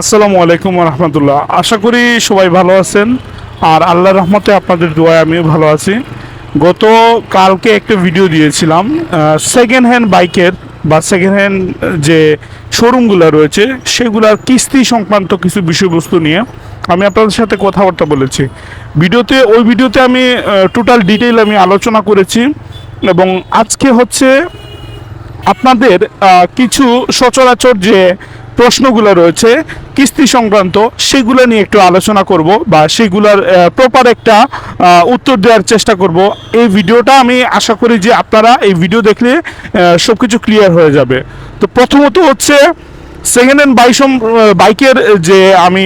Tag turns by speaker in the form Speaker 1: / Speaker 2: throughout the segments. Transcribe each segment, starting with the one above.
Speaker 1: আসসালামু আলাইকুম রহমতুল্লাহ। আশা করি সবাই ভালো আছেন। আর আল্লাহ রহমতে আপনাদের দোয়ায় আমিও ভালো আছি। গত কালকে একটা ভিডিও দিয়েছিলাম সেকেন্ড হ্যান্ড বাইকের বা সেকেন্ড হ্যান্ড যে শোরুমগুলো রয়েছে, সেগুলার কিস্তি সংক্রান্ত কিছু বিষয়বস্তু নিয়ে আমি আপনাদের সাথে কথাবার্তা বলেছি। ভিডিওতে, ওই ভিডিওতে আমি টোটাল ডিটেইল আমি আলোচনা করেছি এবং আজকে হচ্ছে আপনাদের কিছু সচরাচর যে প্রশ্নগুলো রয়েছে, কিস্তি সংক্রান্ত, সেগুলো নিয়ে একটু আলোচনা করব বা সেগুলোর প্রপার একটা উত্তর দেওয়ার চেষ্টা করব। এই ভিডিওটা আমি আশা করি যে আপনারা এই ভিডিও দেখলে সব কিছু ক্লিয়ার হয়ে যাবে। তো প্রথমত হচ্ছে সেকেন্ড হ্যান্ড বাইসম বাইকের যে আমি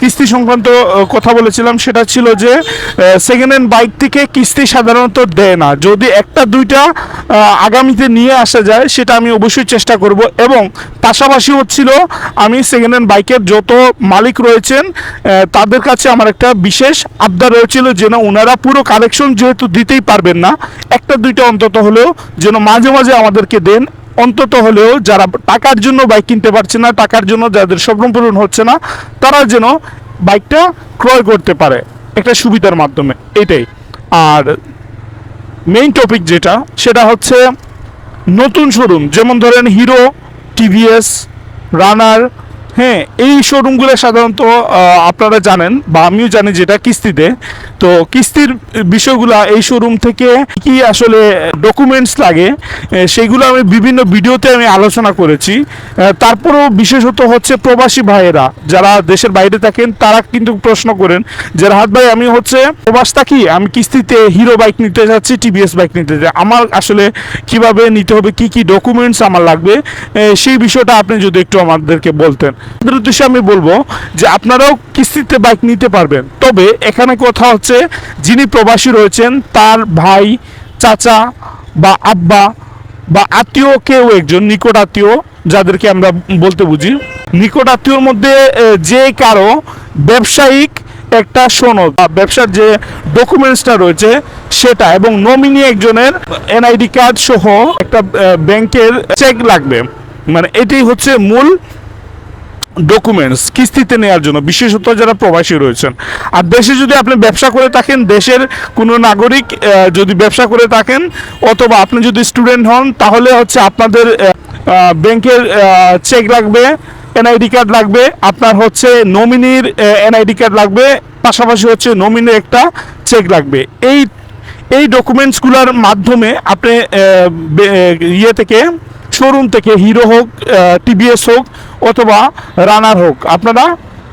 Speaker 1: কিস্তি সংক্রান্ত কথা বলেছিলাম, সেটা ছিল যে সেকেন্ড হ্যান্ড বাইক থেকে কিস্তি সাধারণত দেয় না। যদি একটা, দুইটা আগামীতে নিয়ে আসা যায়, সেটা আমি অবশ্যই চেষ্টা করব। এবং পাশাপাশি হচ্ছিল, আমি সেকেন্ড হ্যান্ড বাইকের যত মালিক রয়েছেন তাদের কাছে আমার একটা বিশেষ আবদার রয়েছিল যেন ওনারা পুরো কালেকশন যেহেতু দিতেই পারবেন না, একটা, দুইটা অন্তত হলেও যেন মাঝে মাঝে আমাদেরকে দেন। অন্তত হলেও যারা টাকার জন্য বাইক কিনতে পারছে না, টাকার জন্য যাদের স্বপ্ন পূরণ হচ্ছে না, তারা যেন বাইকটা ক্রয় করতে পারে একটা সুবিধার মাধ্যমে, এটাই। আর মেইন টপিক যেটা, সেটা হচ্ছে নতুন শোরুম যেমন ধরেন হিরো টিভিএস রানার হ্যাঁ এই শোরুমগুলো সাধারণত আপনারা জানেন বা আমিও জানি যেটা কিস্তিতে। তো কিস্তির বিষয়গুলো এই শোরুম থেকে কি আসলে ডকুমেন্টস লাগে সেগুলো আমি বিভিন্ন ভিডিওতে আমি আলোচনা করেছি। তারপরেও বিশেষত হচ্ছে প্রবাসী ভাইয়েরা, যারা দেশের বাইরে থাকেন, তারা কিন্তু প্রশ্ন করেন যে, রাহাত ভাই, আমি হচ্ছে প্রবাস থাকি আমি কিস্তিতে হিরো বাইক নিতে যাচ্ছি টিভিএস বাইক নিতে যাচ্ছি। আমার আসলে কীভাবে নিতে হবে, কি কি ডকুমেন্টস আমার লাগবে? সেই বিষয়টা আপনি যদি একটু আমাদেরকে বলতেন। আপনাদের উদ্দেশ্যে আমি বলব যে আপনারাও কিস্তিতে বাইক নিতে পারবেন। তবে এখানে কথা হচ্ছে, যিনি প্রবাসী রয়েছেন, তার ভাই, চাচা বা আব্বা বা আত্মীয় কেউ একজন, নিকট আত্মীয়, যাদেরকে আমরা বলতে বুঝি। নিকট আত্মীয়র মধ্যে যে কারও ব্যবসায়িক একটা সনদ বা ব্যবসার যে ডকুমেন্টসটা রয়েছে, সেটা এবং নমিনি একজনের এনআইডি কার্ড সহ একটা ব্যাংকের চেক লাগবে। মানে এটাই হচ্ছে মূল ডকুমেন্টস কিস্তিতে নেওয়ার জন্য, বিশেষত যারা প্রবাসী রয়েছেন। আর দেশে যদি আপনি ব্যবসা করে থাকেন, দেশের কোনো নাগরিক যদি ব্যবসা করে থাকেন, অথবা আপনি যদি স্টুডেন্ট হন, তাহলে হচ্ছে আপনাদের ব্যাংকের চেক লাগবে, এনআইডি কার্ড লাগবে, আপনার হচ্ছে নমিনির এনআইডি কার্ড লাগবে, পাশাপাশি হচ্ছে নমিনির একটা চেক লাগবে। এই এই ডকুমেন্টসগুলোর মাধ্যমে আপনি ইয়ে থেকে শোরুম থেকে হিরো হোক টিভিএস হোক অথবা রানার হোক, আপনারা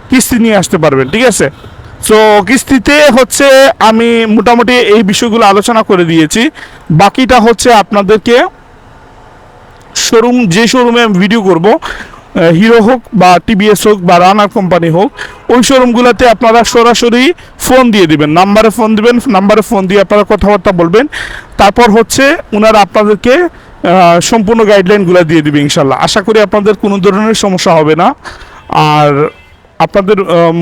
Speaker 1: কিস্তি নিয়ে আসতে পারবেন, ঠিক আছে? সো কিস্তিতে হচ্ছে আমি মোটামুটি এই বিষয়গুলো আলোচনা করে দিয়েছি। বাকিটা হচ্ছে আপনাদেরকে শোরুম, যে শোরুমে আমি ভিডিও করব হিরো হোক বা টিভিএস হোক বা রানার কোম্পানি হোক, ওই শোরুমগুলোতে আপনারা সরাসরি ফোন দিয়ে দিবেন নাম্বারে ফোন দিবেন নাম্বারে ফোন দিয়ে আপনারা কথাবার্তা বলবেন। তারপর হচ্ছে ওনারা আপনাদেরকে সম্পূর্ণ গাইডলাইনগুলো দিয়ে দিবে ইনশাল্লাহ। আশা করি আপনাদের কোনো ধরনের সমস্যা হবে না। আর আপনাদের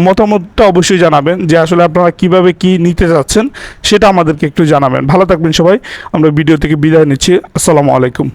Speaker 1: মতামতটা অবশ্যই জানাবেন যে আসলে আপনারা কীভাবে কি নিতে যাচ্ছেন, সেটা আমাদেরকে একটু জানাবেন। ভালো থাকবেন সবাই। আমরা ভিডিও থেকে বিদায় নিচ্ছি। আসসালামু আলাইকুম।